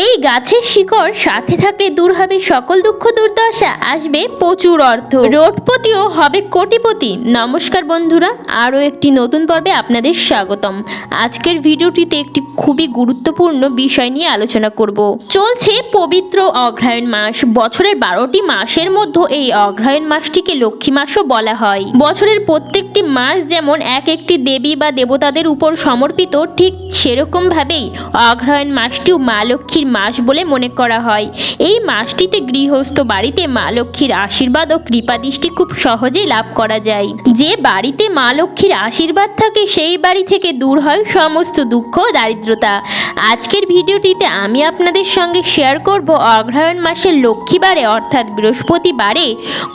এই গাছের শিকড় সাথে থাকলে দূর হবে সকল দুঃখ দুর্দশা, আসবে প্রচুর অর্থ। রোডপতিও হবে কোটিপতি। নমস্কার বন্ধুরা, আরও একটি নতুন পর্বে আপনাদের স্বাগতম। আজকের ভিডিওটিতে একটি খুবই গুরুত্বপূর্ণ বিষয় নিয়ে আলোচনা করব। চলছে পবিত্র অগ্রহায়ণ মাস। বছরের বারোটি মাসের মধ্যে এই অগ্রহায়ণ মাসটিকে লক্ষ্মী মাসও বলা হয়। বছরের প্রত্যেকটি মাস যেমন এক একটি দেবী বা দেবতাদের উপর সমর্পিত, ঠিক সেরকমভাবেই অগ্রহায়ণ মাসটিও মা লক্ষ্মীর মাস বলে মনে করা হয়। এই মাসটিতে গৃহস্থ বাড়িতে মা লক্ষ্মীর আশীর্বাদ ও কৃপাদৃষ্টি খুব সহজেই লাভ করা যায়। যে বাড়িতে মা লক্ষ্মীর আশীর্বাদ থাকে, সেই বাড়ি থেকে দূর হয় সমস্ত দুঃখ দারিদ্রতা। আজকের ভিডিওটিতে আমি আপনাদের সঙ্গে শেয়ার করব অগ্রহায়ণ মাসের লক্ষ্মীবারে, অর্থাৎ বৃহস্পতিবারে,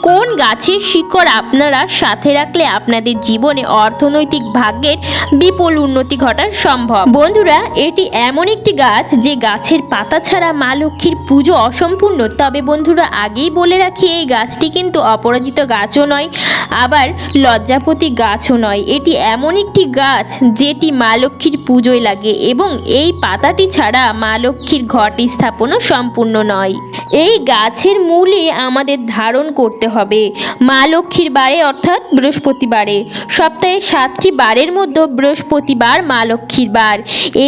কোন গাছের শিকড় আপনারা সাথে রাখলে আপনাদের জীবনে অর্থনৈতিক ভাগ্যের বিপুল উন্নতি ঘটার সম্ভব? বন্ধুরা, এটি এমন একটি গাছ যে গাছের পাতা ছাড়া মা লক্ষ্মীর পুজো অসম্পূর্ণ। তবে বন্ধুরা, আগেই বলে রাখি, এই গাছটি কিন্তু অপরাজিত গাছও নয়, আবার লজ্জাপতি গাছও নয়। এটি এমন একটি গাছ যেটি মা লক্ষ্মীর পুজোয় লাগে এবং এই পাতাটি ছাড়া মা লক্ষ্মীর ঘট স্থাপনও সম্পূর্ণ নয়। এই গাছের মূলে আমাদের ধারণ করতে হবে মা লক্ষ্মীর বারে, অর্থাৎ বৃহস্পতিবারে। সপ্তাহে সাতটি বারের মধ্যে বৃহস্পতিবার মা লক্ষ্মীর বার।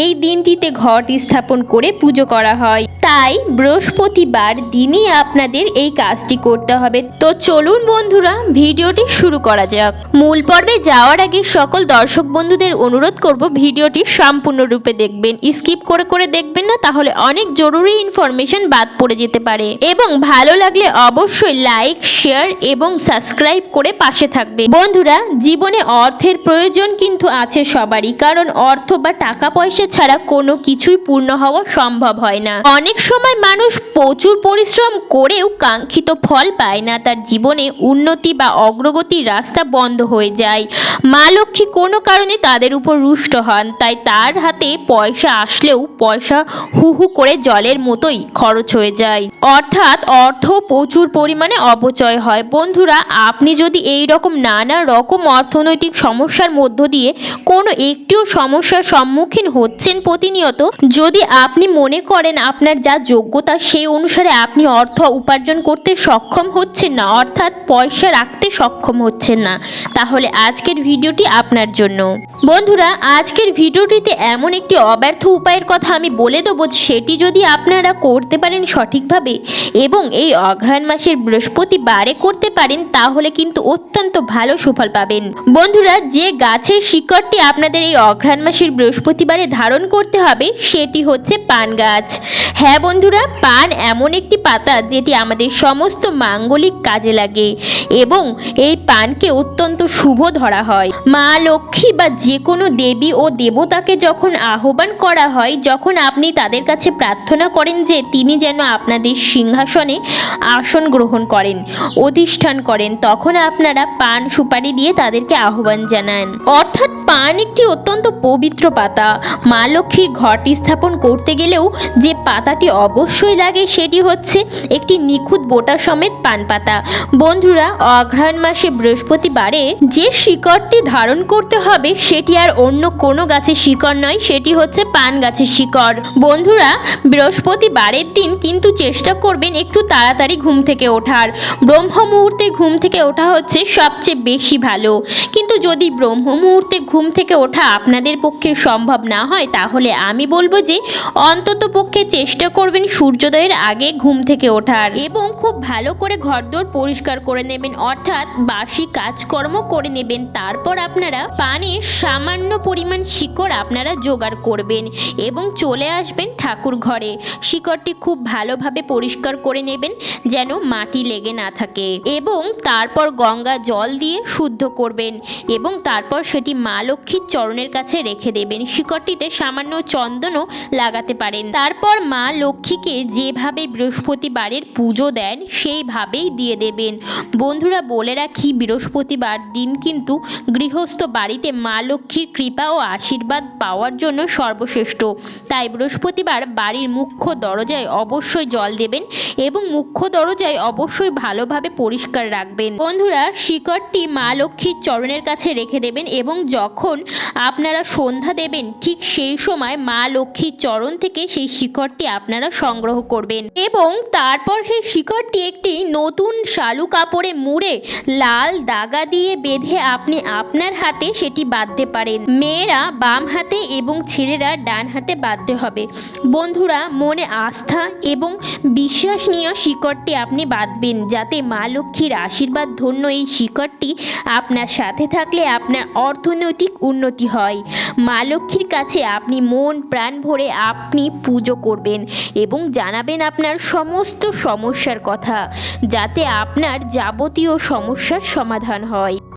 এই দিনটিতে ঘট স্থাপন করে পুজো করা হয়। তাই বৃহস্পতিবার দিনই আপনাদের এই কাজটি করতে হবে। তো চলুন বন্ধুরা, ভিডিওটি শুরু করা যাক। মূল পর্বে যাওয়ার আগে সকল দর্শক বন্ধুদের অনুরোধ করব ভিডিওটি সম্পূর্ণরূপে দেখবেন। স্কিপ করে করে দেখবেন না, তাহলে অনেক জরুরি ইনফরমেশন বাদ পড়ে যেতে পারে। এবং ভালো লাগলে অবশ্যই লাইক, শেয়ার এবং সাবস্ক্রাইব করে পাশে থাকবে বন্ধুরা, জীবনে অর্থের প্রয়োজন কিন্তু আছে সবারই। কারণ অর্থ বা টাকা পয়সা ছাড়া কোনো কিছুই পূর্ণ হওয়া সম্ভব হয় না। অনেক সময় মানুষ প্রচুর পরিশ্রম করেও কাঙ্ক্ষিত ফল পায় না। তার জীবনে উন্নতি বা অগ্রগতির রাস্তা বন্ধ হয়ে যায়। মা লক্ষ্মী কোনো কারণে তাদের উপর রুষ্ট হন। তাই তার হাতে পয়সা আসলেও পয়সা হু হু করে জলের মতোই খরচ হয়ে যায়। অর্থাৎ অর্থ প্রচুর পরিমাণে অপচয় হয়। বন্ধুরা, আপনি যদি এই রকম নানা রকম অর্থনৈতিক সমস্যার মধ্য দিয়ে কোনো একটিও সমস্যার সম্মুখীন হচ্ছেন প্রতিনিয়ত, যদি আপনি মনে করেন, আপনার যা যোগ্যতা সেই অনুসারে আপনি অর্থ উপার্জন করতে সক্ষম হচ্ছেন না, অর্থাৎ পয়সা রাখতে সক্ষম হচ্ছেন না। তাহলে আজকের ভিডিওটি আপনার জন্য। বন্ধুরা, আজকের ভিডিওটিতে এমন একটি অব্যর্থ উপায়ের কথা আমি বলে দেবো, সেটি যদি আপনারা করতে পারেন সঠিকভাবে এবং এই অগ্রহায়ণ মাসের বৃহস্পতিবারে করতে পারেন, তাহলে কিন্তু অত্যন্ত ভালো সুফল পাবেন। বন্ধুরা, যে গাছের শিকড়টি আপনাদের এই অগ্রহায়ণ মাসের বৃহস্পতিবারে ধারণ করতে হবে, সেটি হচ্ছে পান গাছ। হ্যাঁ বন্ধুরা, পান এমন একটি পাতা যেটি আমাদের সমস্ত মাঙ্গলিক কাজে লাগে এবং এই পানকে অত্যন্ত শুভ ধরা হয়। মা লক্ষ্মী বা যে কোনো দেবী ও দেবতাকে যখন আহ্বান করা হয়, যখন আপনি তাদের কাছে প্রার্থনা করেন যে তিনি যেন আপনাদের সিংহাসনে আসন গ্রহণ করেন, অধিষ্ঠান করেন, তখন আপনারা পান সুপারি দিয়ে তাদেরকে আহ্বান জানান। অর্থাৎ পান একটি অত্যন্ত পবিত্র পাতা। মা লক্ষ্মীর ঘট স্থাপন করতে গেলেও যে পাতাটি অবশ্যই লাগে সেটি হচ্ছে একটি নিখুঁত বোটা সমেত পান পাতা। বন্ধুরা অগ্রহায়ণ মাসে বৃহস্পতিবারে যে শিকড়টি ধারণ করতে হবে সেটি আর অন্য কোনো গাছের শিকড় নয়, সেটি হচ্ছে পান গাছের শিকড়। বন্ধুরা, বৃহস্পতিবারের দিন কিন্তু চেষ্টা করবেন একটু তাড়াতাড়ি ঘুম থেকে ওঠার। ব্রহ্ম মুহূর্তে ঘুম থেকে ওঠা হচ্ছে সবচেয়ে বেশি ভালো। কিন্তু যদি ব্রহ্ম মুহূর্তে ঘুম থেকে ওঠা আপনাদের পক্ষে সম্ভব না হয়, তাহলে আমি বলব যে অন্তত পক্ষে চেষ্টা করবেন সূর্যোদয়ের আগে ঘুম থেকে ওঠার। এবং খুব ভালো করে ঘরদোর পরিষ্কার করে নেবেন। অর্থাৎ বাসি কাজকর্ম করে নেবেন। তারপর আপনারা পানে সামান্য পরিমাণ শিকড় আপনারা জোগাড় করবেন এবং চলে আসবেন ঠাকুর ঘরে। শিকড়টি খুব ভালোভাবে পরিষ্কার করে নেবেন যেন মাটি লেগে না থাকে। এবং তারপর গঙ্গা জল দিয়ে শুদ্ধ করবেন এবং তারপর সেটি মা লক্ষ্মীর চরণের কাছে রেখে দেবেন। শিকড়টিতে সামান্য চন্দনও লাগাতে পারেন। তারপর মা লক্ষ্মীকে যেভাবে বৃহস্পতিবারের পুজো দেন, সেইভাবেই দিয়ে দেবেন। বন্ধুরা, বলে রাখি, বৃহস্পতিবার দিন কিন্তু গৃহস্থ বাড়িতে মা লক্ষ্মীর কৃপা ও আশীর্বাদ পাওয়ার জন্য সর্বশ্রেষ্ঠ। তাই বৃহস্পতিবার বাড়ির মুখ্য দরজায় অবশ্যই জল দেবেন এবং মুখ্য দরজায় অবশ্যই ভালোভাবে পরিষ্কার রাখবেন। বন্ধুরা, শিকড়টি মা লক্ষ্মীর চরণের কাছে রেখে দেবেন এবং যখন আপনারা সন্ধ্যা দেবেন, ঠিক সেই সময় মা লক্ষ্মীর চরণ থেকে সেই শিকড়টি আপনারা সংগ্রহ করবেন এবং তারপর সেই শিকড়টি একটি নতুন শালু কাপড়ে মুড়ে লাল দাগা দিয়ে বেঁধে আপনি আপনার হাতে সেটি বাঁধতে পারেন। মেয়েরা বাম হাতে এবং ছেলেরা ডান হাতে বাঁধতে হবে। বন্ধুরা, মনে আস্থা এবং বিশ্বাস নিয়ে শিকড়টি আপনি বাঁধবেন যাতে মা লক্ষ্মীর আশীর্বাদ ধন্য এই শিকড়টি আপনার সাথে থাকলে আপনার অর্থনৈতিক উন্নতি হয়। মা লক্ষ্মীর কাছে আপনি মন প্রাণ ভরে আপনি পুজো করবেন এবং জানাবেন আপনার সমস্ত সমস্যার কথা যাতে আপনার যাবতীয় সমস্যার সমাধান হয়।